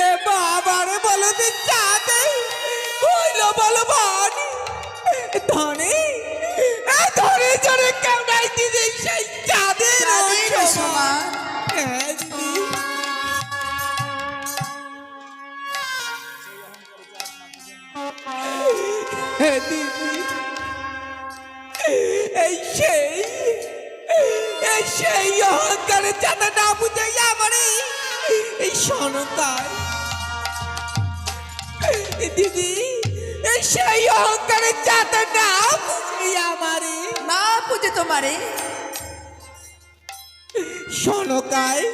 এ বাবারে বলো যে চাঁদে হইল বলো বানি ধনে ধরে ধরে কেউ নাই দিদি সেই চাঁদের এই সেই সেই অহংকারের চাঁদা না বুঝে আমারে এই সনকার দিদি এই সেই অহংকারের চাঁদা না বুঝে আমারে না পুজে তোমারে সনকায়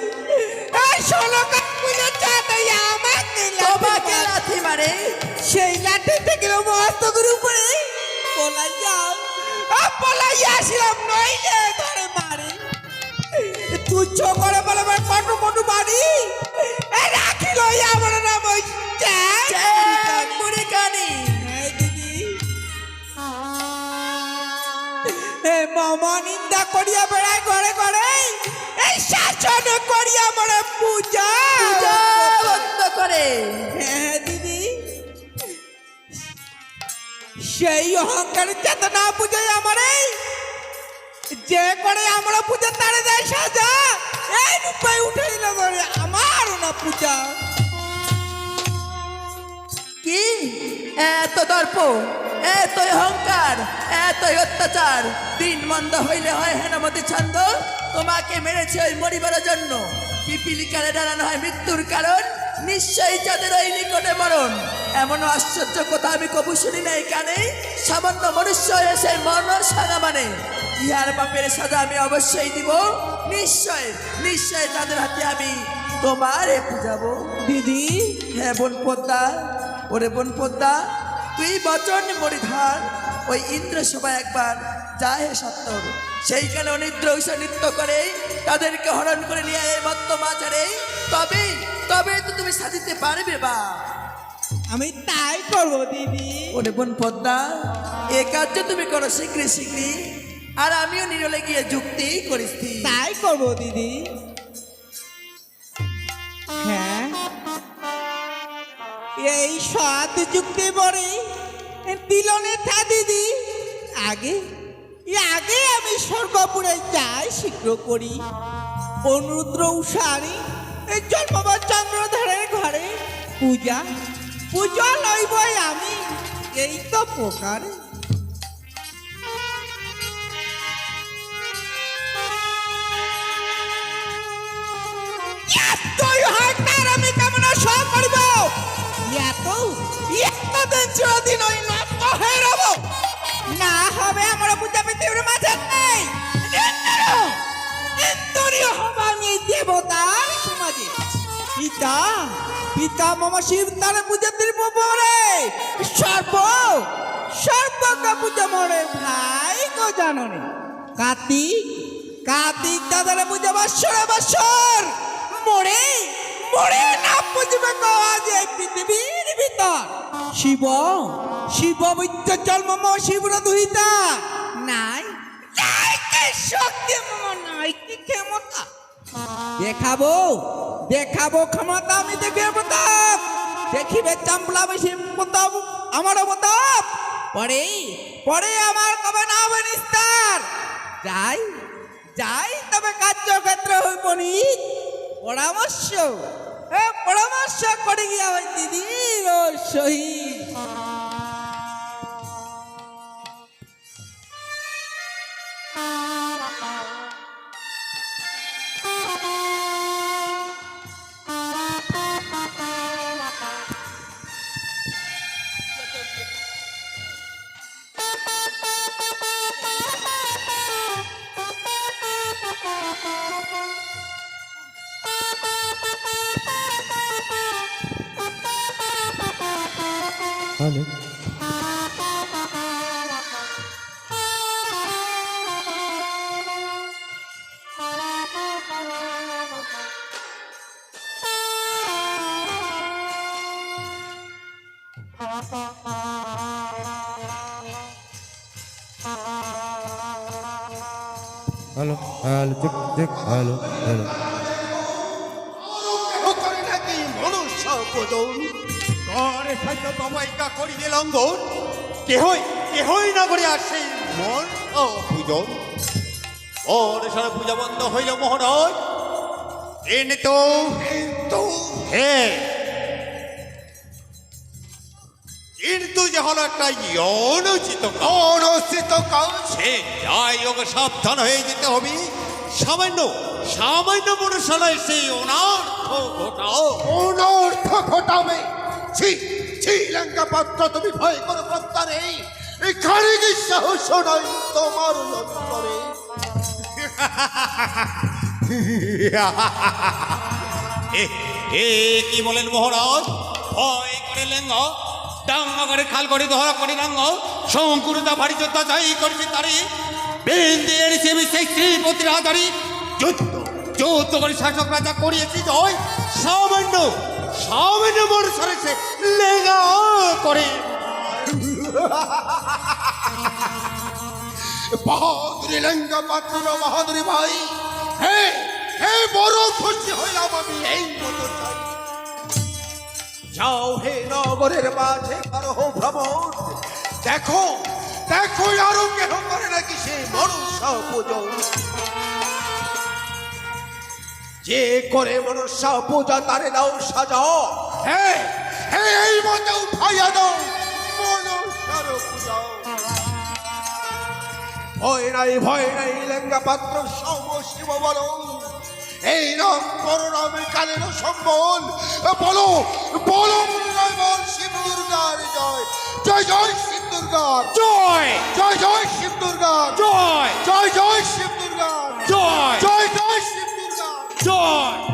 এই সনকায় বুঝে চাঁদা আমাকে তোমাকে লাথি মারে। সেই লাঠি থেকে মস্তকের উপরে পলাইয়া পলাইয়া আসিলাম নইলে ধরে মারে। তুচ্ছ করে বলে আমার কটু কটু বাড়ি। রাখি লই আমার নাম ওই মামা নিন্দা করিয়া বেড়ায় ঘরে ঘরে। এই শাসন করিয়া আমার পূজা। পূজা বন্ধ করে। হ্যাঁ দিদি। সেই অহংকারের চেতনা পুজোয় আমারে। যে করে আমরা পূজা তারে দেয় সাজা। এত দর্প এত অহংকার এত অত্যাচার। দিন মন্দ হইলে হয় হেনামতি ছন্দ তোমাকে মেরেছে ওই মরিবার জন্য। পিপিলিকারে দাঁড়ানো হয় মৃত্যুর কারণ নিশ্চয়ই যাদের ওই নিকটে মরণ। এমন আশ্চর্য কথা আমি কবু শুনি নাই কানে সামান্য মনুষ্য এসে মরণ সাজা মানে। ইহার বাপের সাজা আমি অবশ্যই দিব। নিশ্চয় নিশ্চয় তাদের হাতে আমি তোমারে পূজাবো। দিদি? হ্যাঁ বোন পদ্মা ওরে বোন পদ্মা তুই বচন পরিধান। ওই ইন্দ্র সভা একবার যায় হে সত্তর। সেইখানে অনিদ্র ঐশ্বর নৃত্য করে তাদেরকে হরণ করে নিয়ে এই মত্ত মাঝারে। তবে তবে তো তুমি সাজিতে পারবে বা। আমি তাই করব দিদি। ওরে বোন পদ্মা এ কার্য তুমি করো শীঘ্রই শীঘ্রই। আর আমিও নিরলে গিয়ে যুক্তি করিস তাই করব দিদি। এই সাত যুক্তি পরে তিলনে থা দিদি। আগে আগে আমি স্বর্গপুরে যাই, শীঘ্র করি। অনুরুদ্র উষারি জন্মবার চন্দ্রধরের ঘরে পূজা পূজা লইবই আমি, এই তো প্রকার। আমি কেমন সব করিব? এত এত দিন চিরদিন ওই নষ্ট হয়ে রব। না হবে আমার পূজা পৃথিবীর মাঝে নেই। ইন্দ্র ইন্দ্রিয় হবা আমি দেবতার সমাজে পিতা পিতা মামা শিব তার পূজা দিব পরে সর্ব সর্বকে পূজা মরে ভাই গো জাননে। কার্তিক কার্তিক দাদারে পূজা বৎসরে বৎসর মরে মরে না বুঝবে আজ এই পৃথিবীর ভিতর। শিব শিব বৈদ্য জন্ম শিবর দুহিতা। নাই নাই কে শক্তি মম, নাই কি ক্ষমতা। দেখাবো দেখাবো ক্ষমতা, আমি দেখে প্রতাপ দেখিবে চাম্পলা বেশি প্রতাপ আমার প্রতাপ পরে পরে আমার কবে না হবে নিস্তার। যাই যাই তবে কার্যক্ষেত্রে হইব নি। পরামর্শ এ পরামর্শ করে গিয়া দিদির ও অনেক হ্যালো হ্যালো দেখ দেখ হ্যালো হ্যালো করে নাকি মনুষ্য ঘরে সৈন্য তমাইকা করিবে লঙ্ঘন কেহই কেহই না করে আসে মন পূজন ওর সারা পূজা বন্ধ হইল মহারাজ। কিন্তু কিন্তু হে কিন্তু যে হলো একটা অনুচিত অনুচিত কাজ সে যাই হোক সাবধান হয়ে যেতে হবে। সামান্য সামান্য মনুষ্যলায় সেই অনার্থ ঘটাও। অনর্থ ঘটাবে। ছি। ছি লঙ্কা পাত্র তুমি ভয় করো প্রত্যা নেই এখানে কি সাহস নাই তোমার অন্তরে এ, কি বলেন মহারাজ? ভয় করে লেঙ্গ ডাঙ্গা করে খাল করে ধরা করে ডাঙ্গ শঙ্কুরতা ভারী যোদ্ধা যাই করেছে তারি, বেন্দের সেবি সেই শ্রীপতির হাতারি যুদ্ধ যুদ্ধ করে শাসক রাজা করিয়েছি জয় সামান্য। সামান্য মনুষ্যরে সে লেঙ্গা করে। বাহাদুরি লঙ্কা পাত্র বাহাদুরি ভাই। হে হে বড় খুশি হইলাম আমি এই যাও হে নগরের মাঝে, করো ভ্রমণ। দেখো দেখো আরও কেহ করে নাকি সে মনুষ্য পুজো। যে করে মনুষ্য পূজা তারে দাও সাজাও। হে হে এই মতো উঠাইয়া দাও। মনুষ্যর পূজা। ভয় নাই ভয় নাই লেঙ্গা পাত্র সম শিব বলো এই নাম করোনামে কালের সম্বল। বলো বলো মনে বল শিব দুর্গার জয়। জয় জয় শিব দুর্গার জয়। জয় জয় শিব দুর্গার জয়। জয় জয় শিব দুর্গার জয়। জয় জয় শিব joy.